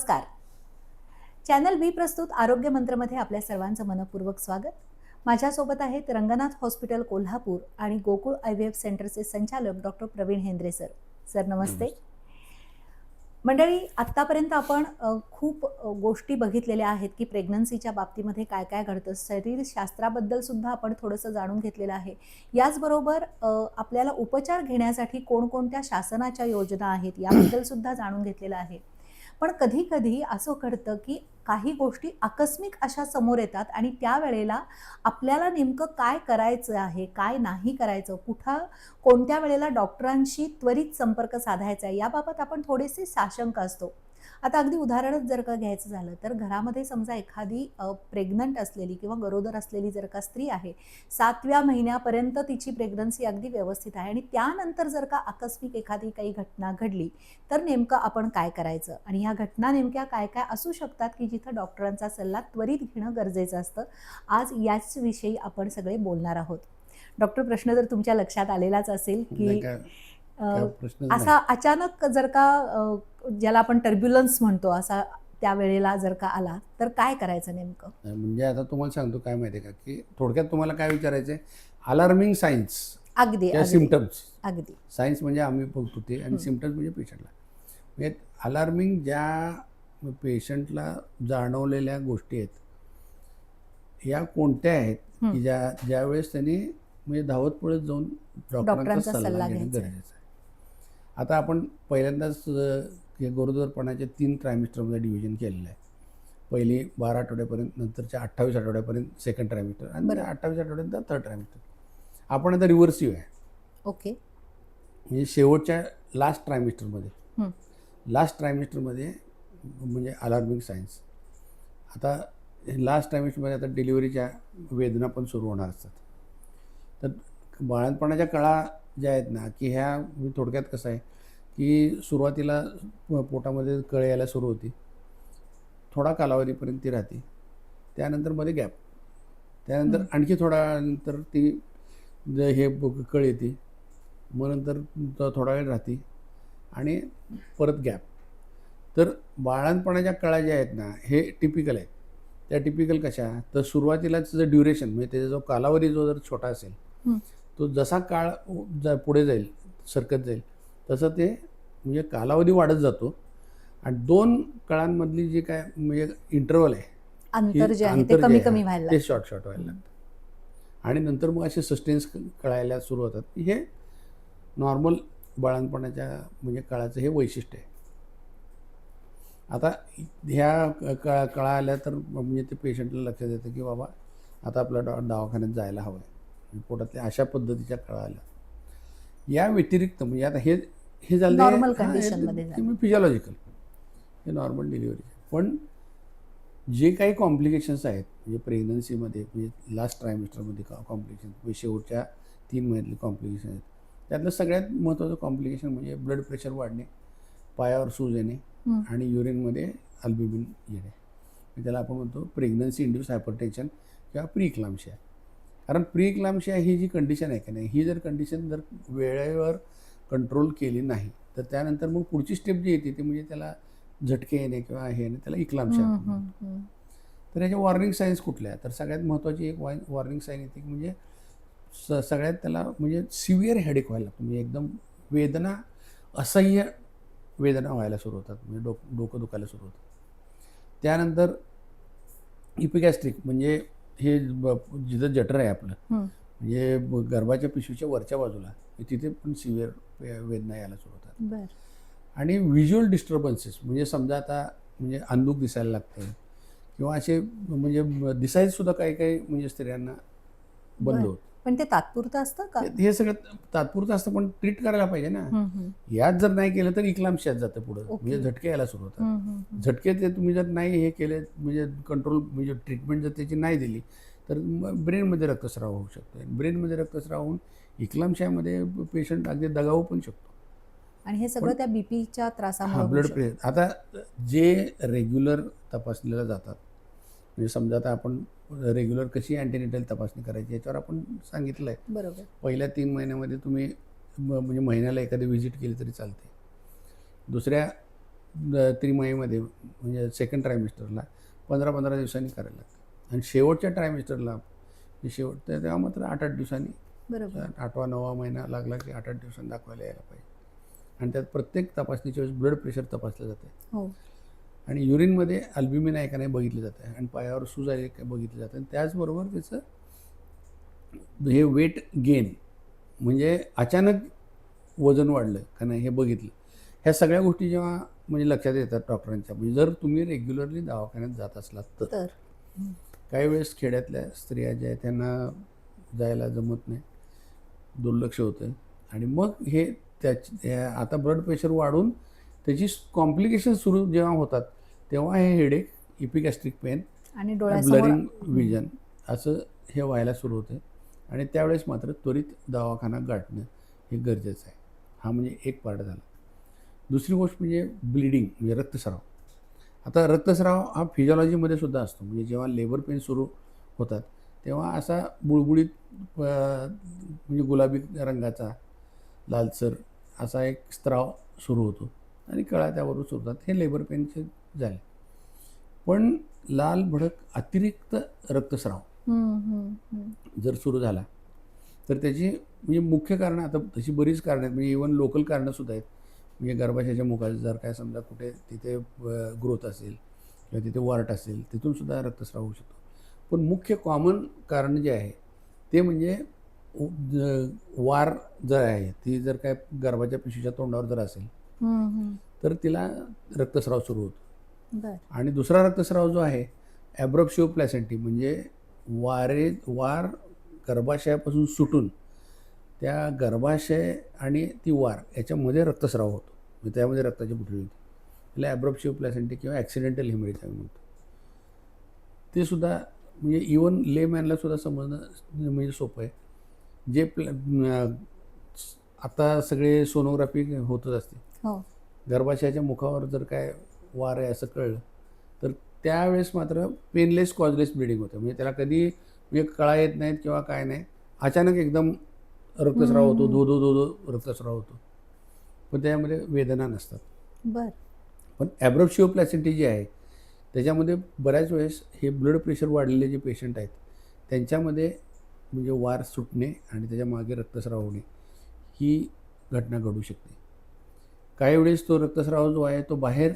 नमस्कार. चॅनल बी प्रस्तुत आरोग्य मंत्रमध्ये आपल्या सर्वांचं मनपूर्वक स्वागत. माझ्यासोबत आहेत रंगनाथ हॉस्पिटल कोल्हापूर आणि गोकुळ आय व्ही एफ सेंटरचे संचालक doctor Pravin Hendre sir. Sir नमस्ते. मंडळी आत्तापर्यंत आपण खूप गोष्टी बघितलेल्या आहेत की प्रेग्नन्सीच्या बाबतीमध्ये काय काय घडतं. शरीरशास्त्राबद्दल सुद्धा आपण थोडंसं जाणून घेतलेलं आहे. याचबरोबर आपल्याला उपचार घेण्यासाठी कोणकोणत्या शासनाच्या योजना आहेत याबद्दल सुद्धा जाणून घेतलेलं आहे. पण कधी कधी असं घडतं की काही गोष्टी आकस्मिक अशा समोर येतात आणि त्यावेळेला आपल्याला नेमकं काय करायचं आहे काय नाही करायचं कुठं कोणत्या वेळेला डॉक्टरांशी त्वरित संपर्क साधायचा आहे याबाबत आपण थोडेसे साशंक असतो. आता अगदी उदाहरणच जर का घ्यायचं झालं तर घरामध्ये समजा एखादी प्रेग्नंट असलेली किंवा गरोदर असलेली जर का स्त्री आहे सातव्या महिन्यापर्यंत तिची प्रेग्नन्सी अगदी व्यवस्थित आहे आणि त्यानंतर जर का आकस्मिक एखादी काही घटना घडली तर नेमकं आपण काय करायचं? आणि ह्या घटना नेमक्या काय काय असू शकतात की जिथं डॉक्टरांचा सल्ला त्वरित घेणं गरजेचं असतं? आज याच विषयी आपण सगळे बोलणार आहोत. डॉक्टर प्रश्न जर तुमच्या लक्षात आलेलाच असेल की? असा अचानक जर का ज्याला आपण टर्ब्युलन्स म्हणतो असा त्या वेळेला जर का आला तर काय करायचं नेमकं? म्हणजे आता तुम्हाला सांगतो काय माहिती आहे का की थोडक्यात तुम्हाला काय विचारायचं अलार्मिंग सायन्स अगदी सिमटम्स अगदी. सायन्स म्हणजे आम्ही बघतो ते आणि. सिमटम्स म्हणजे पेशंटला म्हणजे अलार्मिंग ज्या पेशंटला जाणवलेल्या गोष्टी आहेत या कोणत्या आहेत. की ज्या ज्यावेळेस त्यांनी म्हणजे धावत पळत जाऊन डॉक्टरांचा सल्ला घेणं. गरजेचं आहे. आता आपण पहिल्यांदाच हे गरोदरपणाचे तीन ट्रायमिस्टरमध्ये डिव्हिजन केलेलं आहे. पहिली बारा आठवड्यापर्यंत नंतरच्या अठ्ठावीस आठवड्यापर्यंत सेकंड ट्रायमिस्टर आणि बरोबर. अठ्ठावीस आठवड्यापर्यंत थर्ड ट्रायमिस्टर आपण आता रिव्हर्सिव्ह आहे ओके. म्हणजे शेवटच्या लास्ट ट्रायमिस्टरमध्ये. लास्ट ट्रायमिस्टरमध्ये म्हणजे अलार्मिंग सायन्स आता लास्ट ट्रायमिस्टरमध्ये आता डिलिव्हरीच्या वेदना पण सुरू होणार असतात. तर बाळणपणाच्या कळा ज्या आहेत ना की ह्या मी थोडक्यात कसं आहे की सुरुवातीला पोटामध्ये कळ यायला सुरू होती. थोडा कालावधीपर्यंत ती राहते. त्यानंतरमध्ये गॅप. त्यानंतर. आणखी थोडा नंतर ती हे कळ येते. मग नंतर त- थोडा वेळ राहते. आणि परत गॅप. तर बाळणपणाच्या कळा ज्या आहेत ना हे टिपिकल आहेत. त्या टिपिकल कशा? तर सुरुवातीलाच जर ड्युरेशन म्हणजे त्याचा जो कालावधी जो जर छोटा असेल. तो जसा काळ जा पुढे जाईल सरकत जाईल तसं ते म्हणजे कालावधी वाढत जातो. आणि दोन कळांमधली जी काय म्हणजे इंटरवल आहे अंतर जे आहे ते कमी कमी व्हायला ते. शॉर्ट शॉर्ट व्हायला लागतं. आणि नंतर मग असे सस्टेन्स कळायला सुरू होतात. की हे नॉर्मल बाळणपणाच्या म्हणजे काळाचं हे वैशिष्ट्य आहे. आता ह्या कळा कळा आल्या तर म्हणजे ते पेशंटला लक्षात येतं की बाबा आता आपल्या दवा दवाखान्यात जायला हवं आहे पोटातल्या अशा पद्धतीच्या कळा आल्या या व्यतिरिक्त म्हणजे आता हे हे झालं झालं. फिजिओलॉजिकल हे नॉर्मल डिलिव्हरी पण जे काही कॉम्प्लिकेशन्स आहेत म्हणजे प्रेग्नन्सीमध्ये म्हणजे लास्ट ट्रायमिस्टरमध्ये कॉम्प्लिकेशन म्हणजे शेवटच्या तीन महिन्यातले कॉम्प्लिकेशन आहेत. त्यातलं सगळ्यात महत्त्वाचं कॉम्प्लिकेशन म्हणजे ब्लड प्रेशर वाढणे पायावर सूज येणे. आणि युरिनमध्ये अल्ब्युमिन येणे. त्याला आपण म्हणतो प्रेग्नन्सी इंड्यूस हायपरटेन्शन किंवा प्रीक्लामशिया कारण प्रीक्लामशिया ही जी कंडिशन आहे की नाही ही जर कंडिशन जर वेळेवर कंट्रोल केली नाही तर त्यानंतर मग पुढची स्टेप जी येते ती म्हणजे त्याला झटके येणे किंवा हे येणे त्याला. हं. तर याच्या वॉर्निंग साईन्स कुठल्या तर सगळ्यात महत्त्वाची एक वाय वॉर्निंग साईन येते की म्हणजे स सगळ्यात त्याला म्हणजे सिव्हिअर हेडेक व्हायला लागतो म्हणजे एकदम वेदना असह्य वेदना व्हायला सुरू होतात म्हणजे डोक डोकं दुखायला सुरू होतं त्यानंतर इपिगॅस्ट्रिक म्हणजे हे जिथं जठर आहे आपलं. म्हणजे गर्भाच्या पिशवीच्या वरच्या बाजूला तिथे पण सिव्हिअर वेदना यायला सुरू होतात बर आणि व्हिज्युअल डिस्टर्बन्सेस म्हणजे समजा आता म्हणजे अंधुक दिसायला लागतं किंवा असे म्हणजे दिसायला सुद्धा काही काही म्हणजे स्त्रियांना बंद. होत पण ते तात्पुरतं असतं का हे सगळं तात्पुरतं असतं पण ट्रीट करायला पाहिजे ना. यात जर नाही केलं तर इक्लामशात जातं पुढं. म्हणजे झटके यायला सुरू होतात. झटके ते तुम्ही जर नाही हे केले म्हणजे कंट्रोल म्हणजे ट्रीटमेंट जर त्याची नाही दिली तर ब्रेनमध्ये रक्तस्राव होऊ शकतो ब्रेनमध्ये रक्तस्राव होऊन इक्लामशामध्ये पेशंट अगदी दगावू पण शकतो आणि हे सगळं त्या बीपीच्या हा त्रासामुळे ब्लड. प्रेशर आता जे रेग्युलर तपासलेल्या जातात म्हणजे समजा आता आपण रेग्युलर कशी अँटीनेटल तपासणी करायची याच्यावर आपण सांगितलं आहे बरोबर. पहिल्या तीन महिन्यामध्ये तुम्ही म्हणजे महिन्याला एखादी व्हिजिट केली तरी चालते. दुसऱ्या त्रिमाहीमध्ये म्हणजे सेकंड ट्रायमिस्टरला पंधरा पंधरा दिवसांनी करायला लागतं. आणि शेवटच्या ट्रायमिस्टरला शेवट तेव्हा मात्र आठ आठ दिवसांनी बरोबर. आठवा नववा महिना लागला की आठ आठ दिवसांनी दाखवायला यायला पाहिजे. आणि त्यात प्रत्येक तपासणीच्या वेळेस ब्लड प्रेशर तपासलं जाते हो. आणि युरिनमध्ये अल्ब्युमिन आहे का नाही बघितलं जातं आणि पायावर सूज आहे का बघितलं जातं आणि त्याचबरोबर त्याचं हे वेट गेन म्हणजे अचानक वजन वाढलं का नाही हे बघितलं. ह्या सगळ्या गोष्टी जेव्हा म्हणजे लक्षात येतात डॉक्टरांच्या म्हणजे जर तुम्ही रेग्युलरली दवाखान्यात जात असलात तर. काही वेळेस खेड्यातल्या स्त्रिया ज्या आहेत त्यांना जायला जमत नाही दुर्लक्ष होतं आणि मग हे त्याच आता ब्लड प्रेशर वाढून त्याची कॉम्प्लिकेशन सुरू जेव्हा होतात तेव्हा हे हेडेक इपिगॅस्ट्रिक पेन आणि ब्लरिंग विजन असं हे व्हायला सुरू होतं. आणि त्यावेळेस मात्र त्वरित दवाखाना गाठणं हे गरजेचं आहे. हा म्हणजे एक पार्ट झाला. दुसरी गोष्ट म्हणजे ब्लिडिंग म्हणजे रक्तस्राव. आता रक्तस्राव हा फिजिओलॉजीमध्ये सुद्धा असतो. म्हणजे जेव्हा लेबर पेन सुरू होतात तेव्हा असा बुळबुळीत म्हणजे गुलाबी रंगाचा लालसर असा एक स्त्राव सुरू होतो. आणि कळा त्यावरून सुरू होतात हे लेबर पेनचे झाले. पण लाल भडक अतिरिक्त रक्तस्राव हम्म, हम्म, हम्म. जर सुरू झाला तर त्याची म्हणजे मुख्य कारणं आता तशी बरीच कारणं आहेत. म्हणजे इवन लोकल कारणंसुद्धा आहेत. म्हणजे गर्भाशयाच्या मुखात जर काय समजा कुठे तिथे ग्रोथ असेल किंवा तिथे वार्ट असेल तिथून सुद्धा रक्तस्राव होऊ शकतो. पण मुख्य कॉमन कारण जे आहे ते म्हणजे वार जर आहे ती जर काय गर्भाच्या पिशवीच्या तोंडावर जर असेल. तर तिला रक्तस्राव सुरू होतो. आणि दुसरा रक्तस्राव जो आहे ॲब्रॉप्शिओ प्लॅसेंटी म्हणजे वारे वार गर्भाशयापासून सुटून त्या गर्भाशय आणि ती वार याच्यामध्ये रक्तस्राव होतो. म्हणजे त्यामध्ये रक्ताची गुठळी होते. त्याला ॲब्रॉप्शिओ प्लॅसेंटी किंवा ॲक्सिडेंटल हिमरेज आम्ही म्हणतो. ते सुद्धा म्हणजे इवन लेमॅनला सुद्धा समजणं म्हणजे सोपं आहे. जे प्ल आता सगळे सोनोग्राफी होतच असते. हो. गर्भाशयाच्या मुखावर जर काय वार आहे असं कळलं. तर त्यावेळेस मात्र पेनलेस कॉजलेस ब्लिडिंग होतं. म्हणजे त्याला कधी म्हणजे कळा येत नाहीत किंवा काय नाही. अचानक एकदम रक्तस्राव होतो. धो धो धो धो रक्तस्राव होतो. पण त्यामध्ये वेदना नसतात. बर. पण ॲब्रोप्शिओ प्लॅसिटी जी आहे त्याच्यामध्ये बऱ्याच वेळेस हे ब्लड प्रेशर वाढलेले जे पेशंट आहेत त्यांच्यामध्ये म्हणजे वार सुटणे आणि त्याच्यामागे रक्तस्राव होणे ही घटना घडू शकते. काही वेळेस तो रक्तस्राव जो आहे तो बाहेर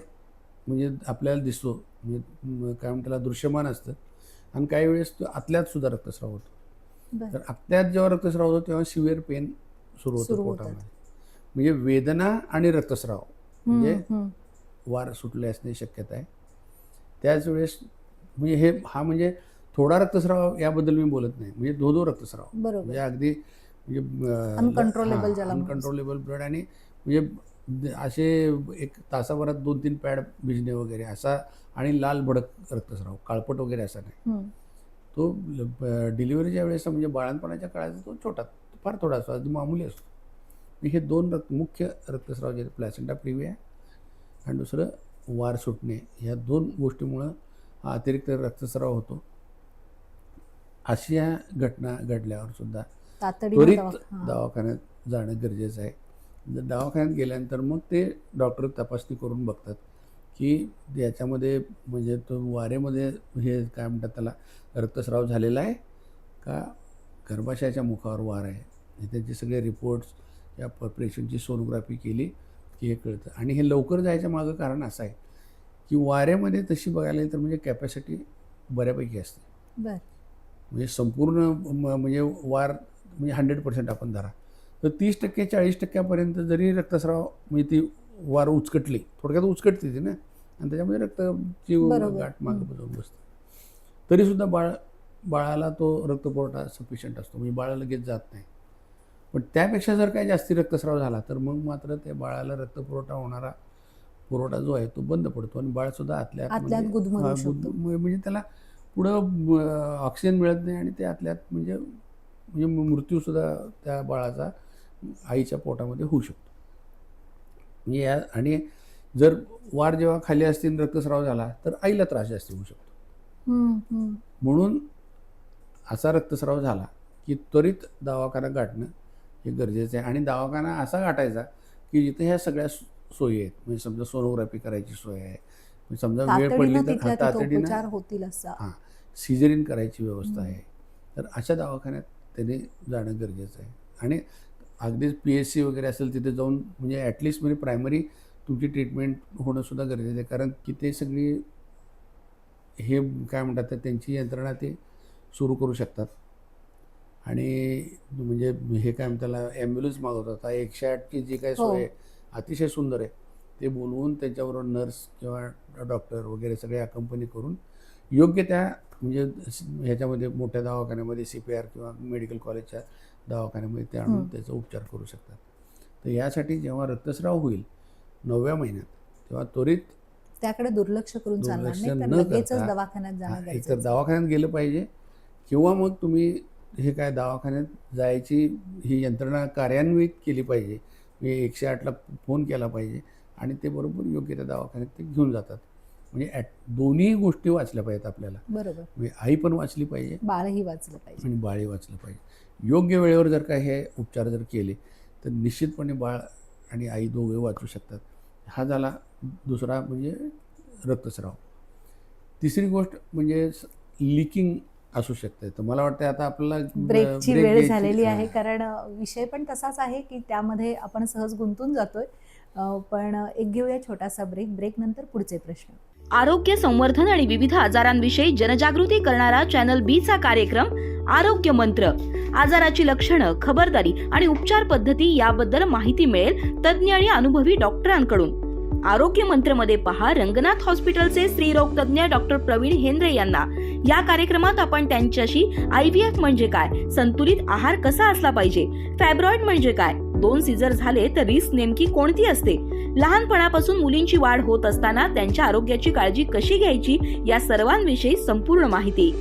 म्हणजे आपल्याला दिसतो. म्हणजे काय म्हणतात त्याला दृश्यमान असतं. आणि काही वेळेस तो आतल्यात सुद्धा रक्तस्राव होतो. तर आत्यात जेव्हा रक्तस्राव होतो तेव्हा सिव्हिअर पेन सुरू होतं. पोटामध्ये. म्हणजे वेदना आणि रक्तस्राव. म्हणजे. वार सुटले असण्याची शक्यता आहे. त्याच वेळेस म्हणजे हे हा म्हणजे थोडा रक्तस्राव याबद्दल मी बोलत नाही. म्हणजे दो दो रक्तस्राव. म्हणजे अगदी म्हणजे अनकंट्रोलेबल ब्लड आणि म्हणजे असे एक तासाभरात दोन तीन पॅड भिजणे वगैरे असा आणि लाल भडक रक्तस्राव काळपट वगैरे असा नाही. तो डिलिव्हरीच्या वेळेस म्हणजे बाळणपणाच्या काळात तो छोटा फार थोडा असतो अगदी मामूली असतो हे दोन रक्त मुख्य रक्तस्राव जे प्लॅसेंटा प्रिव्हिया आणि दुसरं वार सुटणे ह्या दोन गोष्टीमुळं हा अतिरिक्त रक्तस्राव होतो अशा घटना घडल्यावर सुद्धा त्वरित दवा-. दवाखान्यात जाणं गरजेचं आहे दवाखान्यात गेल्यानंतर मग ते डॉक्टर तपासणी करून बघतात की याच्यामध्ये म्हणजे तो वारेमध्ये हे काय म्हणतात त्याला रक्तस्राव झालेला आहे का गर्भाशयाच्या मुखावर वार आहे? हे त्याचे सगळे रिपोर्ट्स या पेशंटची सोनोग्राफी केली की हे कळतं. आणि हे लवकर जायच्या मागं कारण असं आहे की वाऱ्यामध्ये तशी बघायला गेलं तर म्हणजे कॅपॅसिटी बऱ्यापैकी असते. म्हणजे संपूर्ण म- म्हणजे वार म्हणजे हंड्रेड पर्सेंट आपण धरा. तर तीस टक्के चाळीस टक्क्यापर्यंत जरी रक्तस्राव म्हणजे ती वार उचकटली थोडक्यात उचकटते ती ना आणि त्याच्यामध्ये रक्ताची. गाठ मागं. बजावून बसते. तरीसुद्धा बाळ बाळाला तो रक्तपुरवठा सफिशियंट असतो. म्हणजे बाळा लगेच जात नाही. पण त्यापेक्षा जर काही जास्ती रक्तस्राव झाला तर मग मात्र त्या बाळाला रक्तपुरवठा होणारा पुरवठा जो आहे तो बंद पडतो. आणि बाळसुद्धा आतल्या आत आतल्या आत म्हणजे- म्हणजे त्याला पुढं ऑक्सिजन मिळत नाही आणि ते आतल्यात म्हणजे म्हणजे मृत्यूसुद्धा त्या बाळाचा आईच्या पोटामध्ये होऊ शकतो. म्हणजे या आणि जर वार जेव्हा खाली असतील रक्तस्राव झाला तर आईला त्रास जास्त होऊ शकतो. म्हणून असा रक्तस्राव झाला की त्वरित दवाखाना गाठणं हे गरजेचं आहे. आणि दवाखाना असा गाठायचा की जिथे ह्या सगळ्या सोयी आहेत. म्हणजे समजा सोनोग्राफी करायची सोय आहे. म्हणजे समजा वेळ पडली तर तातडीनं होतील असा. हां सिझरिन करायची व्यवस्था. आहे. तर अशा दवाखान्यात त्याने जाणं गरजेचं आहे. आणि अगदीच पी एच सी वगैरे असेल तिथे जाऊन म्हणजे ॲटलिस्ट म्हणजे प्रायमरी तुमची ट्रीटमेंट होणं सुद्धा गरजेचं आहे. कारण की ते सगळी हे काय म्हणतात तर त्यांची यंत्रणा ते सुरू करू शकतात. आणि म्हणजे हे काय त्याला ॲम्ब्युलन्स मागवतात. एकशे आठची जी काही हो. सोय आहे अतिशय सुंदर आहे. ते बोलवून त्यांच्याबरोबर नर्स किंवा डॉक्टर वगैरे सगळे अकंपनी करून योग्य त्या म्हणजे ह्याच्यामध्ये मोठ्या दवाखान्यामध्ये सी पी आर किंवा मेडिकल कॉलेजच्या दवाखान्यामध्ये ते आणून. त्याचा उपचार करू शकतात. तर यासाठी जेव्हा रक्तस्राव होईल नवव्या महिन्यात तेव्हा त्वरित त्याकडे दुर्लक्ष करून दुर्लक्ष न दवाखान्यात एकतर. दवाखान्यात गेलं पाहिजे. किंवा मग तुम्ही हे काय दवाखान्यात जायची ही यंत्रणा कार्यान्वित केली पाहिजे. मी एकशे आठला फोन केला पाहिजे आणि ते बरोबर योग्य त्या दवाखान्यात ते घेऊन जातात. म्हणजे दोन्ही गोष्टी वाचल्या पाहिजेत आपल्याला. बरोबर. म्हणजे आई पण वाचली पाहिजे. बाळही वाचलं पाहिजे. आणि बाळही वाचलं पाहिजे. योग्य वेळेवर जर का हे उपचार जर केले तर निश्चितपणे बाळ आणि आई दोघे वाचू शकतात. हा झाला दुसरा म्हणजे रक्तस्राव. तिसरी गोष्ट म्हणजे लिकिंग असू शकते. तर मला वाटतं आता आपल्याला ब्रेकची वेळ झालेली आहे हा. कारण विषय पण तसाच आहे की त्यामध्ये आपण सहज गुंतून जातोय. पण एक घेऊया छोटासा ब्रेक. ब्रेक नंतर पुढचे प्रश्न. आरोग्य संवर्धन आणि विविध आजारांविषयी जनजागृती करणारा चॅनल बी चा कार्यक्रम आरोग्य मंत्र. आजाराची लक्षणं खबरदारी आणि उपचार पद्धती याबद्दल माहिती मिळेल तज्ज्ञ आणि अनुभवी डॉक्टरांकडून. आरोग्य मंत्रमध्ये पहा रंगनाथ हॉस्पिटलचे स्त्रीरोग तज्ज्ञ डॉक्टर प्रवीण हेंद्रे यांना. या कार्यक्रमात आपण त्यांच्याशी आय व्ही एफ म्हणजे काय? संतुलित आहार कसा असला पाहिजे? फॅब्रॉइड म्हणजे काय? दोन सीझर झाले तर रिस्क नेमकी कोणती असते? लहानपणापासून मुलींची वाढ होत असताना त्यांच्या आरोग्याची काळजी कशी घ्यायची? या सर्वांविषयी संपूर्ण माहिती.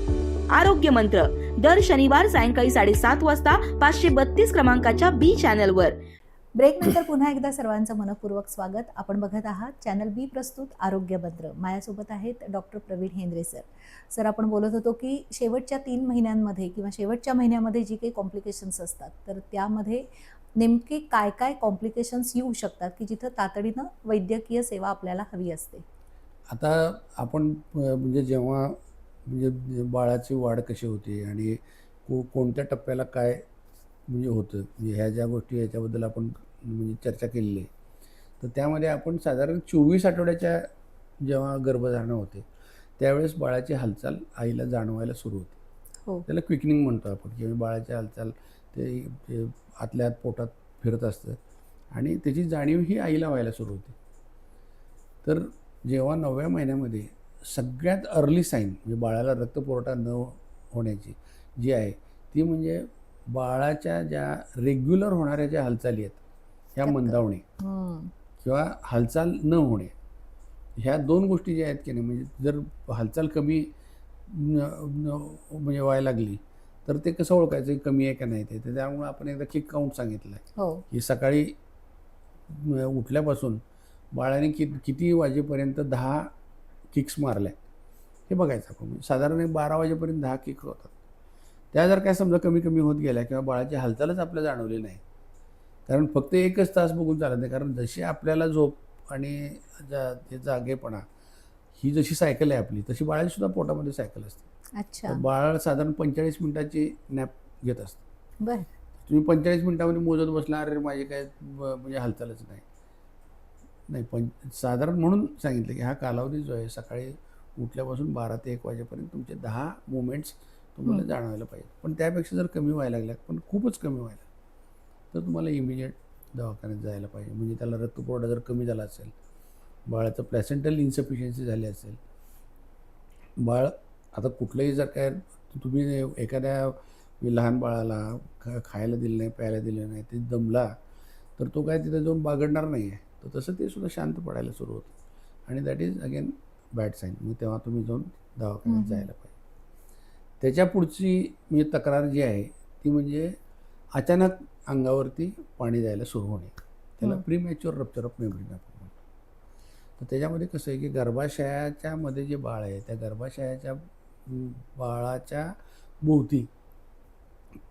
आरोग्य मंत्र. दर शनिवार सायंकाळी साडेसात वाजता पाचशे बत्तीस क्रमांकाच्या बी चॅनलवर. ब्रेक नंतर पुन्हा एकदा सर्वांचं मनपूर्वक स्वागत. आपण बघत आहात चॅनल बी प्रस्तुत आरोग्य मंत्र. माझ्यासोबत आहेत doctor Pravin Hendre sir. Sir आपण बोलत होतो की शेवटच्या तीन महिन्यांमध्ये किंवा शेवटच्या महिन्यामध्ये जी काही कॉम्प्लिकेशन्स असतात तर त्यामध्ये नेमके काय काय कॉम्प्लिकेशन्स येऊ शकतात की जिथं तातडीनं वैद्यकीय सेवा आपल्याला हवी असते? आता आपण म्हणजे जेव्हा म्हणजे बाळाची वाढ कशी होते आणि को कोणत्या टप्प्याला काय म्हणजे होतं? म्हणजे ह्या ज्या गोष्टी ह्याच्याबद्दल आपण म्हणजे चर्चा केलेली आहे. तर त्यामध्ये आपण साधारण चोवीस आठवड्याच्या जेव्हा गर्भधारणा होते त्यावेळेस बाळाची हालचाल आईला जाणवायला सुरू होते. हो. त्याला क्विकनिंग म्हणतो आपण की बाळाची हालचाल ते ते आतल्या आत पोटात फिरत असतं आणि त्याची जाणीव ही आईला व्हायला सुरू होते. तर जेव्हा नवव्या महिन्यामध्ये सगळ्यात अर्ली साईन म्हणजे बाळाला रक्तपुरवठा न होण्याची जी आहे ती म्हणजे बाळाच्या ज्या रेग्युलर होणाऱ्या ज्या हालचाली आहेत ह्या मंदावणे. किंवा हालचाल न होणे ह्या दोन गोष्टी ज्या आहेत की नाही म्हणजे जर हालचाल कमी म्हणजे व्हायला लागली तर ते कसं ओळखायचं कमी आहे का नाही ते? तर त्यामुळे आपण एकदा किक काउंट सांगितलं आहे हो. की सकाळी उठल्यापासून बाळाने कि किती वाजेपर्यंत दहा किक्स मारल्या. हे बघायचं आपण. म्हणजे साधारण एक बारा वाजेपर्यंत दहा किक होतात. त्या जर काय समजा कमी कमी होत गेल्या किंवा बाळाची हालचालच आपल्याला जाणवली नाही. कारण फक्त एकच तास बघून चालत नाही. कारण जशी आपल्याला झोप आणि जा ते जागेपणा ही जशी सायकल आहे आपली तशी बाळाची सुद्धा पोटामध्ये सायकल असते. अच्छा. बाळ साधारण पंचेचाळीस मिनिटाची नॅप घेत असतं. बर. तुम्ही पंचेचाळीस मिनिटामध्ये मोजत बसला अरे माझी काय म्हणजे हालचालच नाही. नाही पण साधारण म्हणून सांगितलं की हा कालावधी जो आहे सकाळी उठल्यापासून बारा ते एक वाजेपर्यंत तुमचे दहा मुवमेंट्स तुम्हाला. जाणवायला पाहिजे पण त्यापेक्षा जर कमी व्हायला लागल्या पण खूपच कमी व्हायला तर तुम्हाला इमिजिएट दवाखान्यात जायला पाहिजे. म्हणजे त्याला रक्तपुरवठा जर कमी झाला असेल बाळाचं प्लॅसेंटल इन्सफिशियन्सी झाली असेल बाळ आता कुठलंही जर काय तुम्ही एखाद्या लहान बाळाला खा खायला दिलं नाही प्यायला दिलं नाही ते दमला तर तो काय तिथे जाऊन बागडणार नाही आहे तर तसं ते सुद्धा शांत पडायला सुरू होतं. आणि that is again bad sign मग तेव्हा तुम्ही जाऊन दवाखान्यात. जायला पाहिजे. त्याच्या पुढची म्हणजे तक्रार जी आहे ती म्हणजे अचानक अंगावरती पाणी जायला सुरू होणे. त्याला हं. Premature rupture of memory आपण म्हणतो तर त्याच्यामध्ये कसं आहे की गर्भाशयाच्या मध्ये जे बाळ आहे त्या गर्भाशयाच्या बाळाच्या भोवती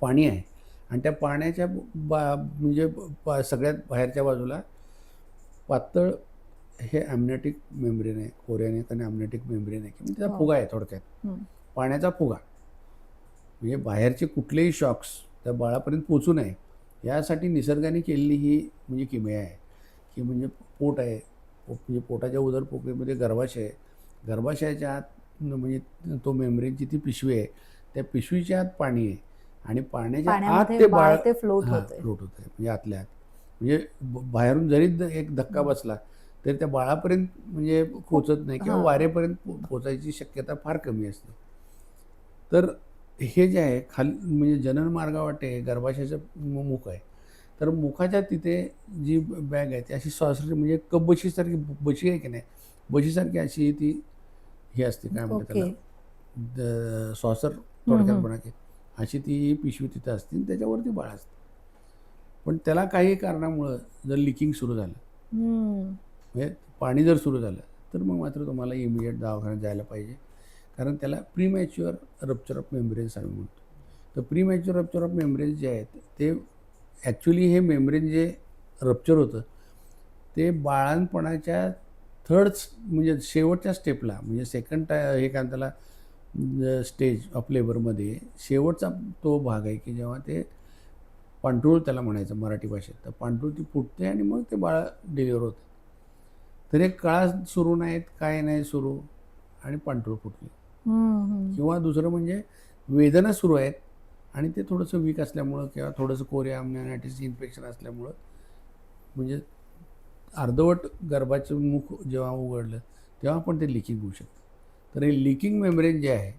पाणी आहे. आणि त्या पाण्याच्या बा म्हणजे सगळ्यात बाहेरच्या बाजूला पातळ हे ॲमनेटिक मेम्ब्रेन आहे कोरियानिक आणि ॲमनेटिक मेम्ब्रेन आहे. किंवा त्याचा हो. फुगा आहे थोडक्यात. पाण्याचा फुगा. म्हणजे बाहेरचे कुठलेही शॉक्स त्या बाळापर्यंत पोचू नये. यासाठी निसर्गाने केलेली ही म्हणजे किमया आहे. की म्हणजे पोट आहे. म्हणजे पोटाच्या उदर पोकळीमध्ये गर्भाशय आहे. गर्भाशयाच्या आत म्हणजे तो मेम्ब्रेनची ती पिशवी आहे त्या पिशवीच्या आत पाणी आहे. आणि पाण्याच्या आत ते बाळ फ्लोट होतं आहे म्हणजे आतल्या आत. म्हणजे बाहेरून जरी एक धक्का बसला तरी त्या बाळापर्यंत म्हणजे पोचत नाही किंवा. वारेपर्यंत पो- पोचायची शक्यता फार कमी असते. तर हे जे आहे खाली म्हणजे जनन मार्गावाटे गर्भाशयाचं मुख आहे. तर मुखाच्या तिथे जी बॅग आहे ती अशी सॉसरी म्हणजे कप बशीसारखी बशी आहे की नाही? बशीसारखी अशी ती ही असते काय म्हणतात त्याला? सॉसर. थोडक्यात की अशी ती पिशवी तिथं असते आणि त्याच्यावरती बाळ असते. पण त्याला काही कारणामुळं जर लिकिंग सुरू झालं. म्हणजे पाणी जर सुरू झालं तर मग मात्र तुम्हाला इमिजिएट दवाखान्यात जायला पाहिजे कारण त्याला प्रीमॅच्युअर रप्चर ऑफ मेम्ब्रेन्स आम्ही म्हणतो तर प्रीमॅच्युअर रप्चर ऑफ मेम्ब्रेन्स जे आहेत ते ॲक्च्युली हे मेम्ब्रेन जे रप्चर होतं ते बाळांपणाच्या थर्ड म्हणजे शेवटच्या स्टेपला म्हणजे सेकंड टाय हे काय त्याला स्टेज ऑफ लेबरमध्ये शेवटचा तो भाग आहे की जेव्हा ते पांठूळ त्याला म्हणायचं मराठी भाषेत. तर पांठूळ ती फुटते आणि मग ते बाळ डिलिव्हर होतं. तर एक कळा सुरू नाहीत काय नाही सुरू आणि पांठूळ फुटली. किंवा दुसरं म्हणजे वेदना सुरू आहेत आणि ते थोडंसं वीक असल्यामुळं किंवा थोडंसं कोरिया अमनायटिस इन्फेक्शन असल्यामुळं म्हणजे अर्धवट गर्भाचं मुख जेव्हा उघडलं तेव्हा पण ते लिकिंग होऊ शकतं. तर हे लिकिंग मेम्ब्रेन जे आहे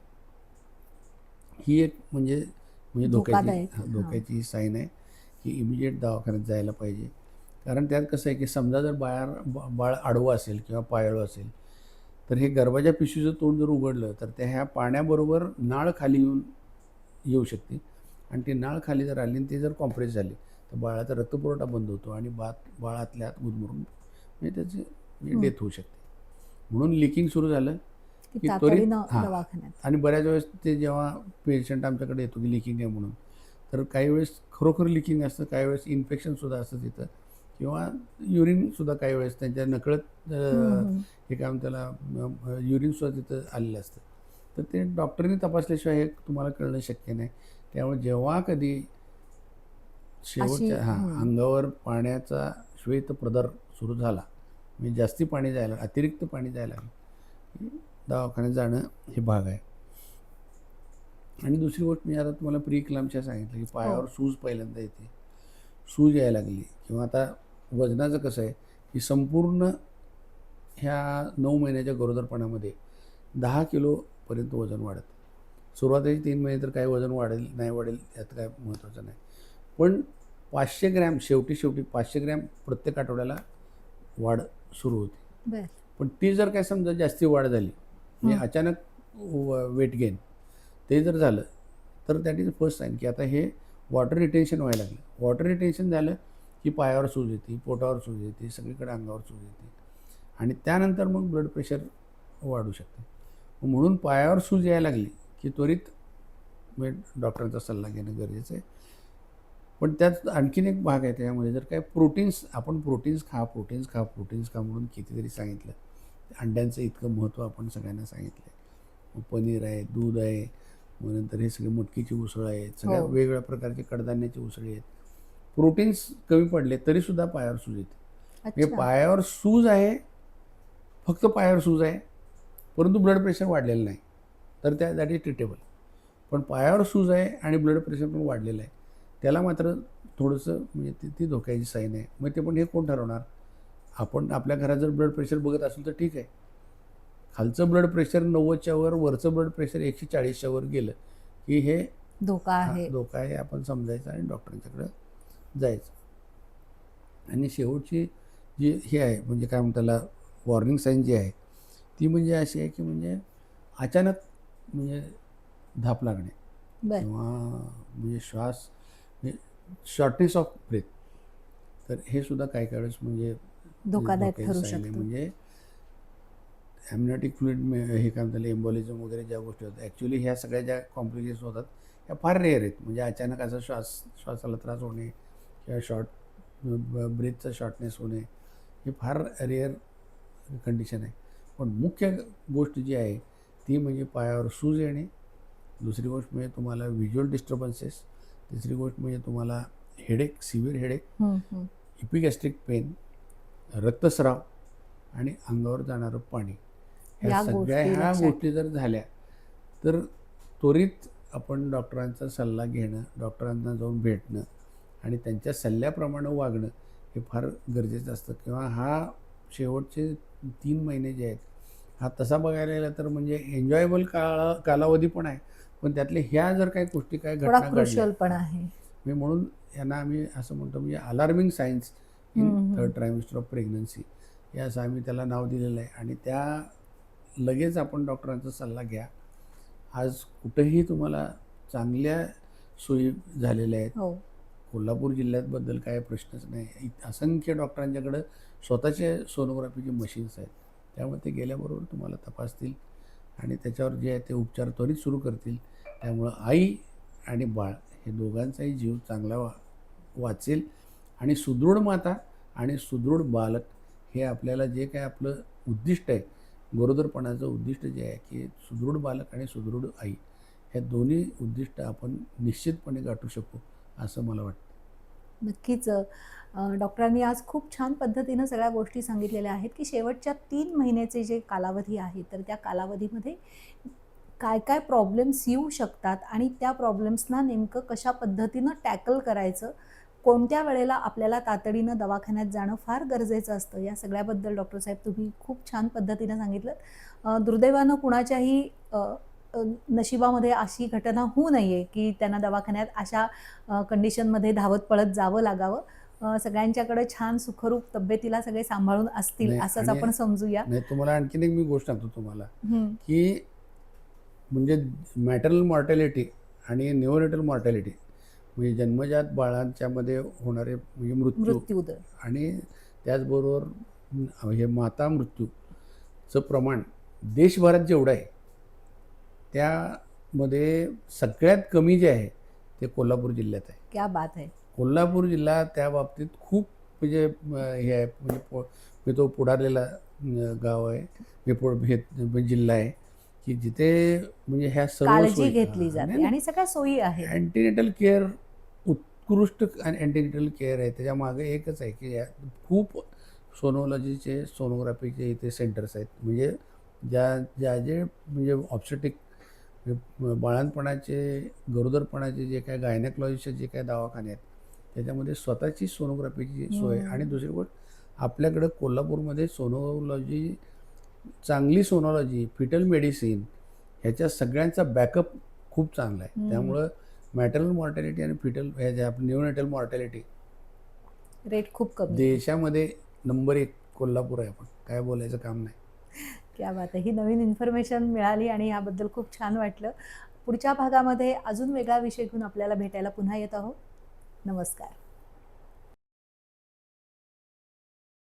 ही एक म्हणजे म्हणजे धोक्याची. धोक्याची साईन आहे. की इमिजिएट दवाखान्यात जायला पाहिजे कारण त्यात कसं आहे की समजा जर बाळ बाळ आडवं असेल किंवा पायाळू असेल तर हे गर्भाच्या पिशवीचं तोंड जर उघडलं तर त्या ह्या पाण्याबरोबर नाळ खाली येऊन येऊ शकते आणि ती नाळ खाली जर आली आणि ती जर कॉम्प्रेस झाली तर बाळाचा रक्तपुरवठा बंद होतो आणि बात बाळातल्या आत गुदमरून म्हणजे त्याची म्हणजे. डेथ होऊ शकते म्हणून लिकिंग सुरू झालं की त्वरित- हां. आणि बऱ्याच वेळेस ते जेव्हा पेशंट आमच्याकडे येतो की लिकिंग आहे म्हणून तर काही वेळेस खरोखर लिकिंग असतं काही वेळेस इन्फेक्शनसुद्धा असतं तिथं किंवा युरिनसुद्धा काही वेळेस त्यांच्या नकळत. हे काय त्याला युरिनसुद्धा तिथं आलेलं असतं तर ते डॉक्टरनी तपासल्याशिवाय हे तुम्हाला कळणं शक्य नाही त्यामुळे जेव्हा कधी शेवटच्या हां. अंगावर पाण्याचा श्वेत प्रदर सुरू झाला म्हणजे जास्ती पाणी जायला अतिरिक्त पाणी जायला दवाखान्यात जाणं हे भाग आहे आणि दुसरी गोष्ट मी आता तुम्हाला प्री क्लामच्या सांगितलं की पायावर हो. सूज पहिल्यांदा येते. सूज यायला लागली. किंवा आता वजनाचं कसं आहे की संपूर्ण ह्या नऊ महिन्याच्या गरोदरपणामध्ये दहा किलोपर्यंत वजन वाढत. सुरुवातीचे तीन महिने तर काही वजन वाढेल नाही वाढेल यात काय महत्त्वाचं नाही. पण पाचशे ग्रॅम शेवटी शेवटी पाचशे ग्रॅम प्रत्येक आठवड्याला वाढ सुरू होते. पण ती जर काय समजा जास्ती वाढ झाली म्हणजे. अचानक वेट गेन ते जर झालं तर दॅट इज फर्स्ट साईन की आता हे वॉटर रिटेन्शन व्हायला लागलं. वॉटर रिटेन्शन झालं की पायावर सूज येते पोटावर सूज येते सगळीकडे अंगावर सूज येते. आणि त्यानंतर मग ब्लड प्रेशर वाढू शकते. म्हणून पायावर सूज यायला लागली की त्वरित म्हणजे डॉक्टरांचा सल्ला घेणं गरजेचं आहे. पण त्यात आणखीन एक भाग आहे त्याच्यामध्ये जर काय प्रोटीन्स आपण प्रोटीन्स खा प्रोटीन्स खा प्रोटीन्स खा म्हणून कितीतरी सांगितलं. अंड्यांचं इतकं महत्त्व आपण सगळ्यांना सांगितलं आहे पनीर आहे दूध आहे मग नंतर हे सगळे मटकीची उसळ आहेत सगळ्या हो. वेगवेगळ्या प्रकारचे कडधान्याची उसळी आहेत. प्रोटीन्स कमी पडले तरीसुद्धा पायावर सूज येते. म्हणजे अच्छा. पायावर सूज आहे फक्त पायावर सूज आहे परंतु ब्लड प्रेशर वाढलेलं नाही. तर त्या दॅट इज ट्रिटेबल पण पायावर सूज आहे आणि ब्लड प्रेशर पण वाढलेलं आहे. त्याला मात्र थोडंसं म्हणजे ती ती धोक्याची साईन आहे. मग ते पण हे कोण ठरवणार? आपण आपल्या घरात जर ब्लड प्रेशर बघत असेल तर ठीक आहे. खालचं ब्लड प्रेशर नव्वदच्या वर वरचं ब्लड प्रेशर एकशे चाळीसच्या वर गेलं की हे धोका आहे. धोका आहे आपण समजायचं आणि डॉक्टरांच्याकडं जायचं. आणि शेवटची जी हे आहे म्हणजे काय म्हणतात त्याला वॉर्निंग साईन जी आहे ती म्हणजे अशी आहे की म्हणजे अचानक म्हणजे धाप लागणे किंवा म्हणजे श्वास शॉर्टनेस ऑफ ब्रेथ तर हे सुद्धा काही काही वेळेस म्हणजे धोकादायक ठरू. शकतं. म्हणजे ॲम्युनॅटिक फ्लुइड हे काय म्हणतात एम्बॉलिझम वगैरे ज्या गोष्टी होतात. ॲक्च्युली ह्या सगळ्या ज्या कॉम्प्लिकेशन्स होतात ह्या फार रेअर आहेत. म्हणजे अचानक असा श्वास श्वासाला त्रास होणे किंवा शॉर्ट ब्रेथचा शॉर्टनेस होणे हे फार रेअर कंडिशन आहे. पण मुख्य गोष्ट जी आहे ती म्हणजे पायावर सूज येणे. दुसरी गोष्ट म्हणजे तुम्हाला व्हिज्युअल डिस्टर्बन्सेस तिसरी गोष्ट म्हणजे तुम्हाला headache severe headache. Epigastric pain रक्तस्राव आणि अंगावर जाणारं पाणी. ह्या सगळ्या ह्या गोष्टी जर झाल्या तर त्वरित आपण डॉक्टरांचा सल्ला घेणं डॉक्टरांना जाऊन भेटणं आणि त्यांच्या सल्ल्याप्रमाणे वागणं हे फार गरजेचं असतं. किंवा हा शेवटचे तीन महिने जे आहेत हा तसा बघायला गेला तर म्हणजे एन्जॉयबल काळा कालावधी पण आहे. पण त्यातले ह्या जर काही गोष्टी काय घटना पण आहे. मी म्हणून यांना आम्ही असं म्हणतो म्हणजे alarming signs in. Third trimester of pregnancy हे असं आम्ही त्याला नाव दिलेलं आहे. आणि त्या लगेच आपण डॉक्टरांचा सल्ला घ्या. आज कुठेही तुम्हाला चांगल्या सोयी झालेल्या आहेत. हो. कोल्हापूर जिल्ह्यातबद्दल काय प्रश्नच नाही. असंख्य डॉक्टरांच्याकडं स्वतःचे सोनोग्राफीचे मशीन्स आहेत. त्यामुळे ते गेल्याबरोबर तुम्हाला तपासतील आणि त्याच्यावर जे आहे ते उपचार त्वरित सुरू करतील. त्यामुळं आई आणि बाळ हे दोघांचाही जीव चांगला वा वाचेल आणि सुदृढ माता आणि सुदृढ बालक हे आपल्याला जे काय आपलं उद्दिष्ट आहे गरोदरपणाचं उद्दिष्ट जे आहे की सुदृढ बालक आणि सुदृढ आई ह्या दोन्ही उद्दिष्ट आपण निश्चितपणे गाठू शकू असं मला वाटतं. नक्कीच. डॉक्टरांनी आज खूप छान पद्धतीनं सगळ्या गोष्टी सांगितलेल्या आहेत की शेवटच्या तीन महिन्याचे जे कालावधी आहे तर त्या कालावधीमध्ये काय काय प्रॉब्लेम्स येऊ शकतात आणि त्या प्रॉब्लेम्सना नेमकं कशा पद्धतीनं टॅकल करायचं कोणत्या वेळेला आपल्याला तातडीनं दवाखान्यात जाणं फार गरजेचं असतं? या सगळ्याबद्दल डॉक्टर साहेब तुम्ही खूप छान पद्धतीनं सांगितलं दुर्दैवानं कुणाच्याही नशिबामध्ये अशी घटना होऊ नये की त्यांना दवाखान्यात अशा कंडिशनमध्ये धावत पळत जावं लागावं. सगळ्यांच्याकडे छान सुखरूप तब्येतीला सगळे सांभाळून असतील असंच आपण समजूया. नाही तुम्हाला आणखीन एक मी गोष्ट सांगतो तुम्हाला. की म्हणजे मॅटरल मॉर्टॅलिटी आणि न्युओनेटल मॉर्टॅलिटी म्हणजे जन्मजात बाळांच्यामध्ये होणारे म्हणजे मृत्यू आणि त्याचबरोबर हे माता मृत्यूचं प्रमाण देशभरात जेवढं आहे त्यामध्ये सगळ्यात कमी जे आहे ते कोल्हापूर जिल्ह्यात आहे. क्या बात आहे. कोल्हापूर जिल्हा त्या बाबतीत खूप म्हणजे हे आहे. म्हणजे मी तो पुढारलेला गाव आहे. मी पुढ हे जिल्हा आहे. की जिथे म्हणजे ह्या सर्व काळजी सोयी- घेतली हां, जाते आणि सगळ्या सोयी आहेत अँटीनेटल केअर उत्कृष्ट अँटीनेटल केअर आहे त्याच्यामागे एकच आहे की या खूप सोनोलॉजीचे सोनोग्राफीचे इथे सेंटर्स आहेत म्हणजे ज्या ज्या जे म्हणजे ऑप्शटिक बाळांपणाचे गरोदरपणाचे जे काय गायनेकॉलॉजीचे जे काय दवाखाने आहेत त्याच्यामध्ये स्वतःची सोनोग्राफीची सोय. हम्म. आणि दुसरी गोष्ट आपल्याकडं कोल्हापूरमध्ये सोनोलॉजी चांगली सोनोलॉजी फिटल मेडिसिन ह्याच्या सगळ्यांचा बॅकअप खूप चांगला आहे. त्यामुळं मॅटरल मॉर्टॅलिटी आणि फिटल ह्याच्या न्यूनेटल मॉर्टॅलिटी रेट खूप कमी. देशामध्ये नंबर एक कोल्हापूर आहे आपण. काय बोलायचं काम नाही. क्या बात आहे. ही नवीन इन्फॉर्मेशन मिळाली आणि याबद्दल खूप छान वाटलं. पुढच्या भागामध्ये अजून वेगळा विषय घेऊन आपल्याला भेटायला पुन्हा येत आहोत. नमस्कार.